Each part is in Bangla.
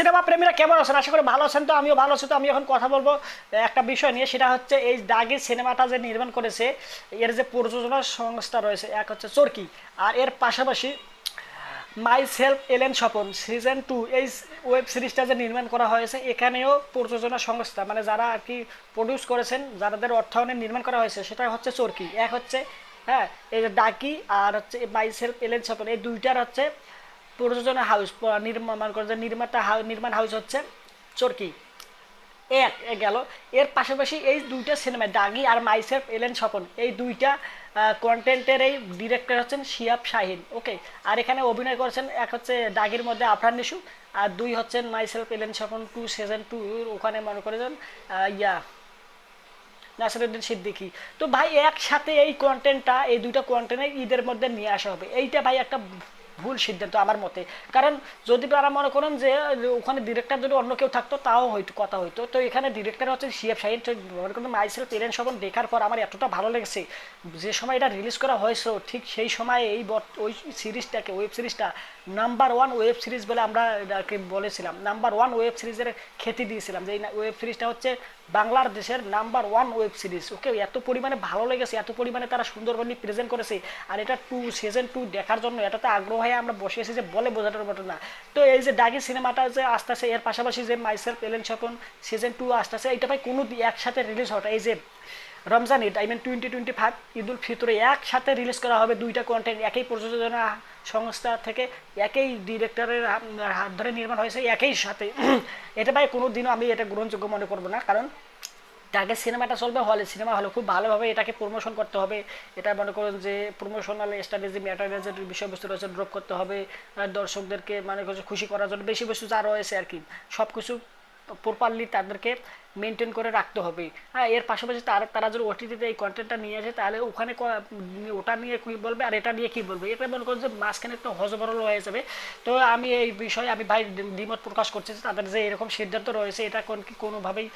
সিনেমা প্রেমীরা কেমন আছেন? আশা করি ভালো আছেন তো, আমিও ভালো আছি তো, আমি এখন কথা বলব একটা বিষয় নিয়ে, সেটা হচ্ছে এই দাগি সিনেমাটা যে নির্মাণ করেছে, এর যে প্রযোজনা সংস্থা রয়েছে, এক হচ্ছে চরকি, আর এর পাশাপাশি myself Allen Swapan, season two, এই ওয়েব সিরিজটা যে নির্মাণ করা হয়েছে, এখানেও প্রযোজনা সংস্থা মানে যারা আর কি প্রডিউস করেছেন যাদের অর্থায়নে নির্মাণ করা হয়েছে, সেটা হচ্ছে চরকি, এক হচ্ছে হ্যাঁ এই ডাকি আর হচ্ছে মাই সেলফ এলেন স্বপন, এই দুইটার হচ্ছে প্রযোজনা হাউস নির্মাণ করে নির্মাতা নির্মাণ হাউস হচ্ছে চরকি। এক গেল। এর পাশাপাশি এই দুইটা সিনেমায় দাগি আর মাইসেলফ এলেন স্বপন। এই দুইটা কন্টেন্টের এই ডিরেক্টর হচ্ছেন শিয়াব শাহিন ওকে আর এখানে অভিনয় করেছেন, এক হচ্ছে দাগির মধ্যে আফরান নিশু, আর দুই হচ্ছেন মাইসেলফ এলেন স্বপন টু সিজন টু ওখানে মনে করেছেন ইয়া, নাসিরুদ্দিন সিদ্দিকি। তো ভাই, একসাথে এই কন্টেন্টটা এই দুইটা কন্টেন্টে ঈদের মধ্যে নিয়ে আসা হবে। এইটা ভাই একটা ভুল সিদ্ধান্ত আমার মতে। কারণ যদি তারা মনে করেন যে, ওখানে ডিরেক্টর যদি অন্য কেউ থাকতো, তাও হয়তো কথা হইতো। তো এখানে ডিরেক্টর হচ্ছে সিএফ তো মনে করেন মাইসেল পেরেন্ট সবন দেখার পর আমার এতটা ভালো লেগেছে। যে সময় এটা রিলিজ করা হয়েছিল ঠিক সেই সময় এই ওই সিরিজটাকে ওয়েব সিরিজটা নাম্বার ওয়ান ওয়েব সিরিজ বলে আমরা বলেছিলাম। নাম্বার ওয়ান ওয়েব সিরিজের খ্যাতি দিয়েছিলাম। যে এই ওয়েব সিরিজটা হচ্ছে বাংলার দেশের number one web series okay এত পরিমাণে ভালো লেগেছে, এত পরিমাণে তারা সুন্দরভাবে প্রেজেন্ট করেছে। আর এটা টু সিজন টু দেখার জন্য এটাতে আগ্রহ হয়ে আমরা বসে এসেছি যে বলে বোঝানোর মতো না। তো এই যে ডাগি সিনেমাটা যে আসতে আসে এর পাশাপাশি যে মাইসেলফ, এলেন স্বপন সিজন টু আসতে আসে এটা ভাই কোনো একসাথে রিলিজ হওয়াটা এই যে Ramzan Eid I mean twenty twenty five ঈদুল ফিতরে একসাথে রিলিজ করা হবে দুইটা কন্টেন্ট একই প্রযোজনা সংস্থা থেকে একই ডিরেক্টরের হাত ধরে নির্মাণ হয়েছে, একই সাথে। এটা ভাই কোনো দিনও আমি এটা গ্রহণযোগ্য মনে করব না, কারণ আগে সিনেমাটা চলবে, হলে সিনেমা হলে খুব ভালোভাবে এটাকে প্রমোশন করতে হবে। এটা মনে করুন যে প্রমোশনাল স্ট্র্যাটেজি ম্যাটারিয়ালসের বিষয়বস্তু রয়েছে ড্রপ করতে হবে। দর্শকদেরকে মানে খুশি করার জন্য বেশি বস্তু যা রয়েছে আর কি সব কিছু প্রপারলি তাদেরকে মেনটেন করে রাখতে হবে। হ্যাঁ এর পাশাপাশি তারা তারা যদি ওটিটিতে এই কন্টেন্টটা নিয়ে আসে, তাহলে ওখানে ওটা নিয়ে কী বলবে আর এটা নিয়ে কী বলবে? এটা মনে করুন যে মাঝখানে একটা হজবরল হয়ে যাবে। তো আমি এই বিষয়ে আমি ভাই দ্বিমত প্রকাশ করছি যে তাদের যে এরকম সিদ্ধান্ত রয়েছে, এটা কোন, কি কোনোভাবেই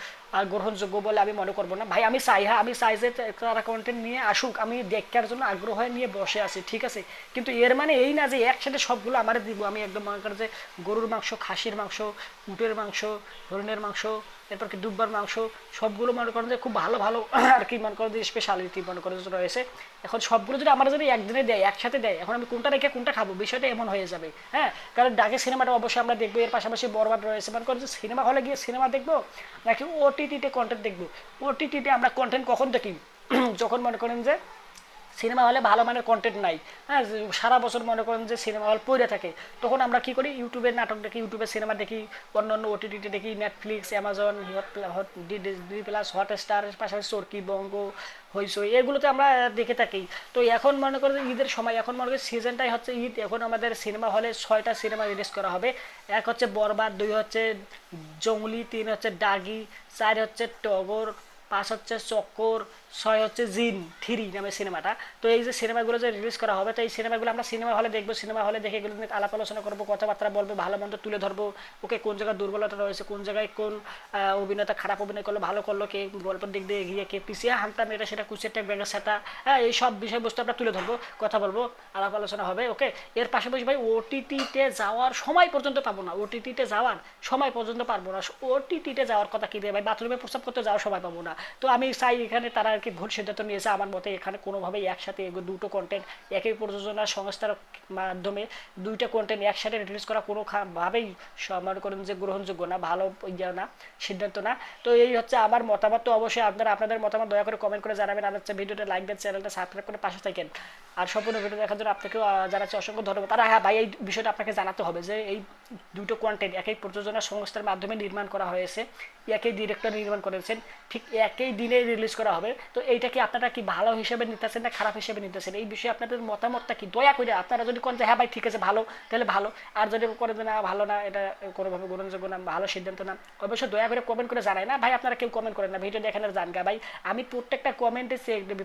গ্রহণযোগ্য বলে আমি মনে করব না। ভাই, আমি চাই হ্যাঁ আমি চাই যে তারা কন্টেন্ট নিয়ে আসুক। আমি দেখার জন্য আগ্রহ নিয়ে বসে আছি, ঠিক আছে? কিন্তু এর মানে এই না যে একসাথে সবগুলো আমার দিব। আমি একদম মনে করেন যে গরুর মাংস, খাসির মাংস, উটের মাংস, হরিণের মাংস এরপর কি দুব্বার মাংস, সবগুলো মনে করেন যে খুব ভালো ভালো আর কি মনে করেন যে স্পেশালিটি মনে করেন যে রয়েছে। এখন সবগুলো যদি আমার যদি একদিনে দেয়, একসাথে দেয়, এখন আমি কোনটা রেখে কোনটা খাব, বিষয়টা এমন হয়ে যাবে হ্যাঁ? কারণ ডাকে সিনেমাটা অবশ্যই আমরা দেখব, এর পাশাপাশি বরবাদ রয়েছে। মনে করেন যে সিনেমা হলে গিয়ে সিনেমা দেখব, নাকি ওটিটিতে কন্টেন্ট দেখব? ওটিটিতে আমরা কন্টেন্ট কখন দেখি? যখন মনে করেন যে সিনেমা হলে ভালো মানের কন্টেন্ট নাই। হ্যাঁ সারা বছর মনে করেন যে সিনেমা হল পড়ে থাকে। তখন আমরা কি করি? ইউটিউবের নাটক দেখি ইউটিউবের সিনেমা দেখি, অন্য অন্য ওটিটিতে দেখি Netflix Amazon hot D plus Hotstar পাশাপাশি চরকি বঙ্গ হইসই এগুলোতে আমরা দেখে থাকি। তো এখন মনে করেন যে ঈদের সময়, এখন মনে করি সিজনটাই হচ্ছে ঈদ। এখন আমাদের সিনেমা হলে ছয়টা সিনেমা রিলিজ করা হবে। এক হচ্ছে বরবাদ, দুই হচ্ছে জঙ্গলি, তিন হচ্ছে ডাগি, চার হচ্ছে টগর, পাঁচ হচ্ছে চক্কর ছয় হচ্ছে জিন, থ্রি নামে সিনেমাটা। তো এই যে সিনেমাগুলো যে রিলিজ করা হবে, তো এই সিনেমাগুলো আমরা সিনেমা হলে দেখব, সিনেমা হলে দেখে এগুলো আলাপ আলোচনা করব, কথাবার্তা বলব, ভালো মন্দ তুলে ধরবো, ওকে কোন জায়গায় দুর্বলতা রয়েছে, কোন জায়গায় কোন অভিনেতা খারাপ অভিনয় করল, ভালো করল, কে গল্পের দিক দিয়ে এগিয়ে, কে পিছিয়ে হামতাম এটা সেটা কুচেরটা ব্যাগের সেটা হ্যাঁ এই সব বিষয়বস্তু আমরা তুলে ধরবো, কথা বলব, আলাপ আলোচনা হবে, ওকে? এর পাশাপাশি ভাই ওটিটিতে যাওয়ার সময় পর্যন্ত পাবো না ওটিটিতে যাওয়ার সময় পর্যন্ত পারব না ওটিটিতে যাওয়ার কথা কি দিয়ে ভাই? বাথরুমে প্রস্তাব করতে যাওয়ার সময় পাবো না। তো আমি চাই এখানে তারা কি ভুল সিদ্ধান্ত নিয়েছে? আমার মতে এখানে কোনোভাবেই একসাথে দুটো কন্টেন্ট একই প্রযোজনা সংস্থার মাধ্যমে দুইটা কন্টেন্ট একসাথে রিলিজ করা কোনো খা- ভাবেই মনে করেন যে গ্রহণযোগ্য না, ভালো ইয়ে না, সিদ্ধান্ত না। তো এই হচ্ছে আমার মতামত। তো অবশ্যই আপনারা আপনাদের মতামত দয়া করে কমেন্ট করে জানাবেন। আর হচ্ছে ভিডিওটা লাইক দেন চ্যানেলটা সাবস্ক্রাইব করে পাশে থাকেন। আর সম্পূর্ণ ভিডিও দেখার জন্য আপনাকেও জানাচ্ছি অসংখ্য ধন্যবাদ। আর হ্যাঁ ভাই, এই বিষয়টা আপনাকে জানাতে হবে যে এই দুটো কন্টেন্ট একই প্রযোজনা সংস্থার মাধ্যমে নির্মাণ করা হয়েছে, একই ডিরেক্টর নির্মাণ করেছেন, ঠিক একই দিনে রিলিজ করা হবে। তো এইটা কি আপনারা কি ভালো হিসেবে নিতেছেন না খারাপ হিসেবে নিতেছেন? এই বিষয়ে আপনাদের মতামতটা কি? দয়া করে আপনারা যদি কোন যে হ্যাঁ ভাই, ঠিক আছে, ভালো, তাহলে ভালো। আর যদি করে না, ভালো না, এটা কোনোভাবে গ্রহণযোগ্য না, ভালো সিদ্ধান্ত না। অবশ্যই দয়া করে কমেন্ট করে জানায় না। ভাই, আপনারা কেউ কমেন্ট করেন না, ভিডিও দেখেন জানগা। ভাই, আমি প্রত্যেকটা কমেন্টে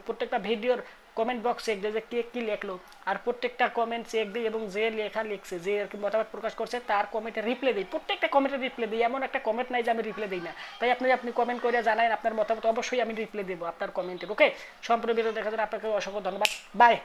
প্রত্যেকটা ভিডিওর কমেন্ট বক্সে দেয় যে কে কী লেখলো। আর প্রত্যেকটা কমেন্ট চেক দিই এবং যে লেখা লিখছে, যে আর কি মতামত প্রকাশ করছে, তার কমেন্টে রিপ্লাই দিই প্রত্যেকটা কমেন্টে রিপ্লাই দিই এমন একটা কমেন্ট নাই যে আমি রিপ্লাই দিই না। তাই আপনি আপনি কমেন্ট করে জানান আপনার মতামত অবশ্যই আমি রিপ্লাই দেবো আপনার কমেন্টে ওকে সম্পূর্ণ ভিডিও দেখার জন্য আপনাকে অসংখ্য ধন্যবাদ। বাই